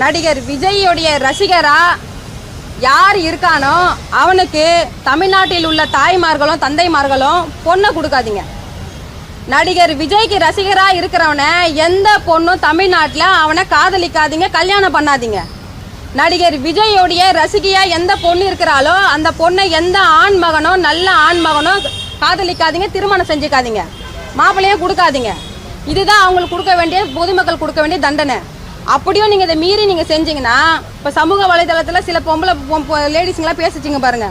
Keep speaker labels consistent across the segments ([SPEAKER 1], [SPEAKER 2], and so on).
[SPEAKER 1] நடிகர் விஜய்யுடைய ரசிகரா யார் இருக்கானோ அவனுக்கு தமிழ்நாட்டில் உள்ள தாய்மார்களும் தந்தைமார்களும் பொண்ணை கொடுக்காதீங்க. நடிகர் விஜய்க்கு ரசிகராக இருக்கிறவனை எந்த பொண்ணும் தமிழ்நாட்டில் அவனை காதலிக்காதீங்க கல்யாணம் பண்ணாதீங்க. நடிகர் விஜயோடைய ரசிகையாக எந்த பொண்ணு இருக்கிறாளோ அந்த பொண்ணை எந்த ஆண் மகனோ நல்ல ஆண் மகனோ காதலிக்காதீங்க திருமணம் செஞ்சுக்காதீங்க. மாப்பிள்ளையும் கொடுக்காதீங்க. இதுதான் அவங்களுக்கு கொடுக்க வேண்டிய பொதுமக்கள் கொடுக்க வேண்டிய தண்டனை. அப்படியும் நீங்கள் இதை மீறி நீங்கள் செஞ்சீங்கன்னா இப்போ சமூக வலைதளத்தில் சில பொம்பளை லேடிஸுங்களாம் பேசிச்சிங்க பாருங்க.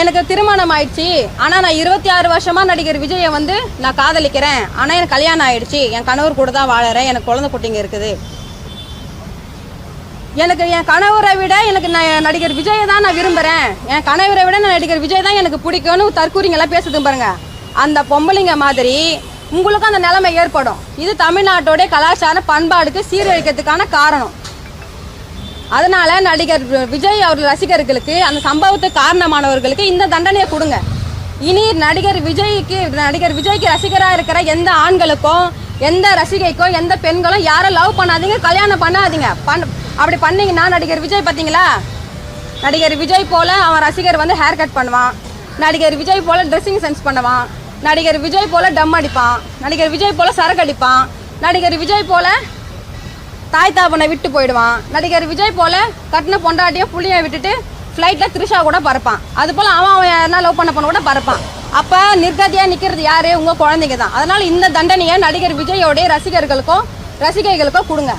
[SPEAKER 1] எனக்கு திருமணம் ஆயிடுச்சு. ஆனால் நான் இருபத்தி ஆறு வருஷமாக நடிகர் விஜயை வந்து நான் காதலிக்கிறேன். ஆனால் எனக்கு கல்யாணம் ஆயிடுச்சு. என் கணவர் கூட தான் வாழறேன். எனக்கு குழந்தை குட்டிங்க இருக்குது. எனக்கு என் கணவரை விட எனக்கு நான் நடிகர் விஜயை தான் நான் விரும்புகிறேன் என் கணவரை விட நான் நடிகர் விஜய் தான் எனக்கு பிடிக்கும்னு தற்கூரிங்கெல்லாம் பேசுது பாருங்க. அந்த பொம்பளைங்க மாதிரி உங்களுக்கும் அந்த நிலைமை ஏற்படும். இது தமிழ்நாட்டோடைய கலாச்சார பண்பாடுக்கு சீரழிக்கிறதுக்கான காரணம். அதனால நடிகர் விஜய் அவர் ரசிகர்களுக்கு அந்த சம்பவத்துக்கு காரணமானவர்களுக்கு இந்த தண்டனையை கொடுங்க. இனி நடிகர் விஜய்க்கு நடிகர் விஜய்க்கு ரசிகராக இருக்கிற எந்த ஆண்களுக்கும் எந்த ரசிகைக்கோ எந்த பெண்களும் யாரும் லவ் பண்ணாதீங்க கல்யாணம் பண்ணாதீங்க. பண் அப்படி பண்ணீங்கன்னா நடிகர் விஜய் பார்த்தீங்களா நடிகர் விஜய் போல அவன் ரசிகர் வந்து ஹேர் கட் பண்ணுவான். நடிகர் விஜய் போல ட்ரெஸ்ஸிங் சென்ஸ் பண்ணுவான். நடிகர் விஜய் போல டம் அடிப்பான். நடிகர் விஜய் போல சரக்கு அடிப்பான். நடிகர் விஜய் போல தாய் தாப்பனை விட்டு போயிடுவான். நடிகர் விஜய் போல கட்டின பொண்டாட்டியை புள்ளிய விட்டுட்டு ஃப்ளைட்டில் த்ரிஷா கூட பறப்பான். அது போல் அவன் அவன் யாருன்னா லவ் பண்ண பண்ண கூட பறப்பான். அப்போ நிர்கதியாக நிற்கிறது யாரு? உங்கள் குழந்தைங்க தான். அதனால் இந்த தண்டனையை நடிகர் விஜயோடைய ரசிகர்களுக்கும் ரசிகைகளுக்கும் கொடுங்க.